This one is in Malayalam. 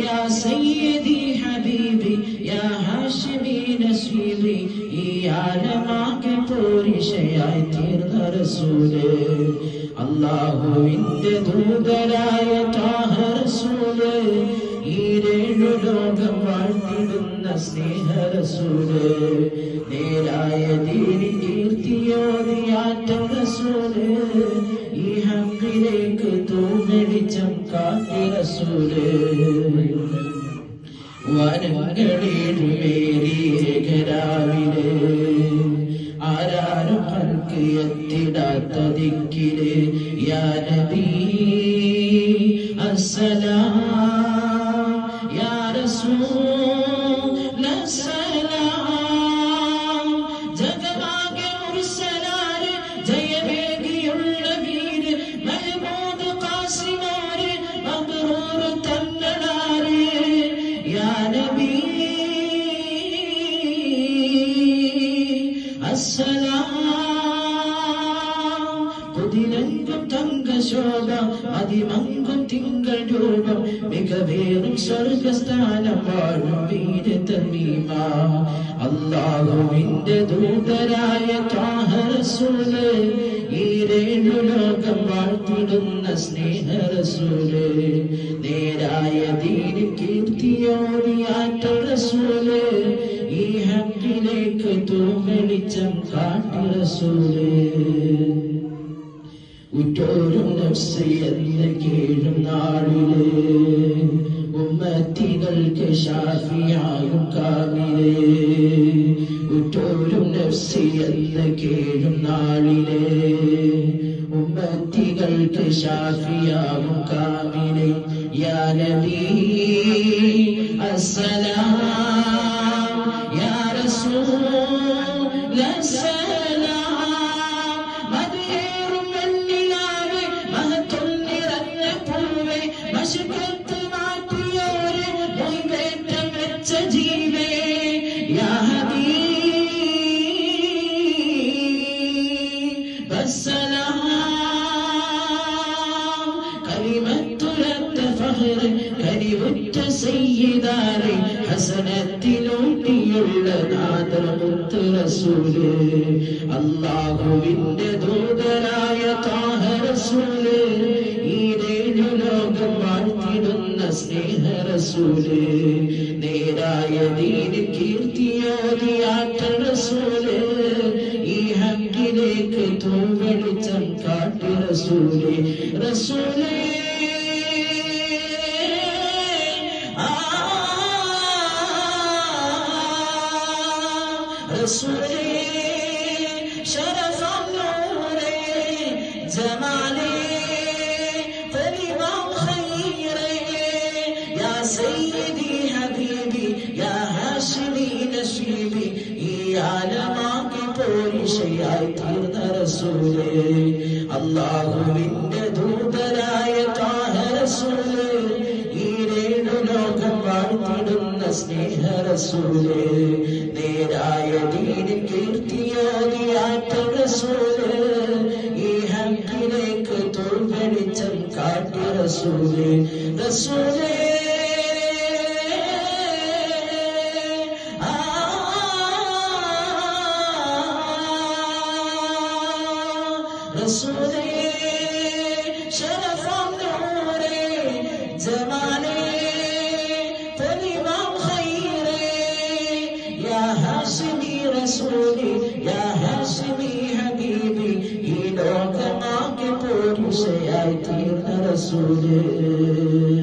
يا سيدي حبيبي يا هاشمي نسيبي ഈ ആലമാക്കി പോരിഷയായി തീർന്ന റസൂല് അള്ളാഹുവിന്റെ ദൂതരായ താഹ റസൂല് ഈ രേഴു ലോകം വാഴ്ത്തിടുന്ന സ്നേഹ റസൂല് നേരായ ദീനി കീർത്തിയോതിയാറ്റ റസൂല് ഈ ഹക്കിലേക്ക് തൂങ്ങടിച്ചം കാട്ടി റസൂല് വനങ്ങളിലുമേരിയേകരാവിലെ ആരാരും ഹർക്ക് എത്തിടാത്ത ദിക്കിൽ യാ നബി അസ്സലാം യാ റസൂൽ അസ്സലാം തങ്കശോഭ അതിമങ്കും തിങ്കൾ രൂപം മികവേറും സ്വർഗസ്ഥാനം വാഴും വീര തമീമ അള്ളാഹുവിന്റെ ദൂതരായ ത്വാഹറസൂൽ ഈ രേണു ലോകം വാഴ്ത്തിടുന്ന സ്നേഹ റസൂൽ നേരായ ദീന കീർത്തിയോടിയാറ്റ റസൂൽ ഈ ഹക്കിലേക്ക് തൂങ്ങളിച്ചം കാട്ടി റസൂൽ ഉറ്റോരും നഫ്സ് എന്ന കീഴും നാളിൽ ഉമ്മത്തികൾക്ക് ഷാഫിയാകും കാമിൽ ഉറ്റോരും നഫ്സ് എന്ന കീഴും നാളിലെ ഉമ്മത്തികൾക്ക് ഷാഫിയാകും കാമിൽ യാ നബി അസ്സലാം യാ റസൂൽ അസ്സലാം. സയ്യിദാരെ ഹസനത്തിലൂട്ടിയുള്ള നാദമുത്ത് റസൂൽ. അള്ളാഹുവിന്റെ ദൂതരായ താഹ റസൂൽ ഈ രേണു ലോകം വാഴ്ത്തിടുന്ന സ്നേഹ റസൂൽ. നേരായ ദീന് കീർത്തിയോതിയാട്ട റസൂൽ. ഈ ഹക്കിലേക്ക് തൂവെളിച്ചം കാട്ടി റസൂൽ. റസൂലേ يصلي شرف النور جمالي فلمن خيري. يا سيدي حبيبي يا هاشمي نشيبي يعلم قبول شياطين رسولي. الله من دوبنا يطه رسولي. إيرين لوكم സ്നേഹ റസൂലേ നേരായ ദീന് കീർത്തിയോതിയാറ്റ റസൂലേ ഈ ഹക്കിലേക്ക് തോൽവെളിച്ചം കാട്ടി റസൂലേ റസൂലേ ആ റസൂലേ حياتي رسولي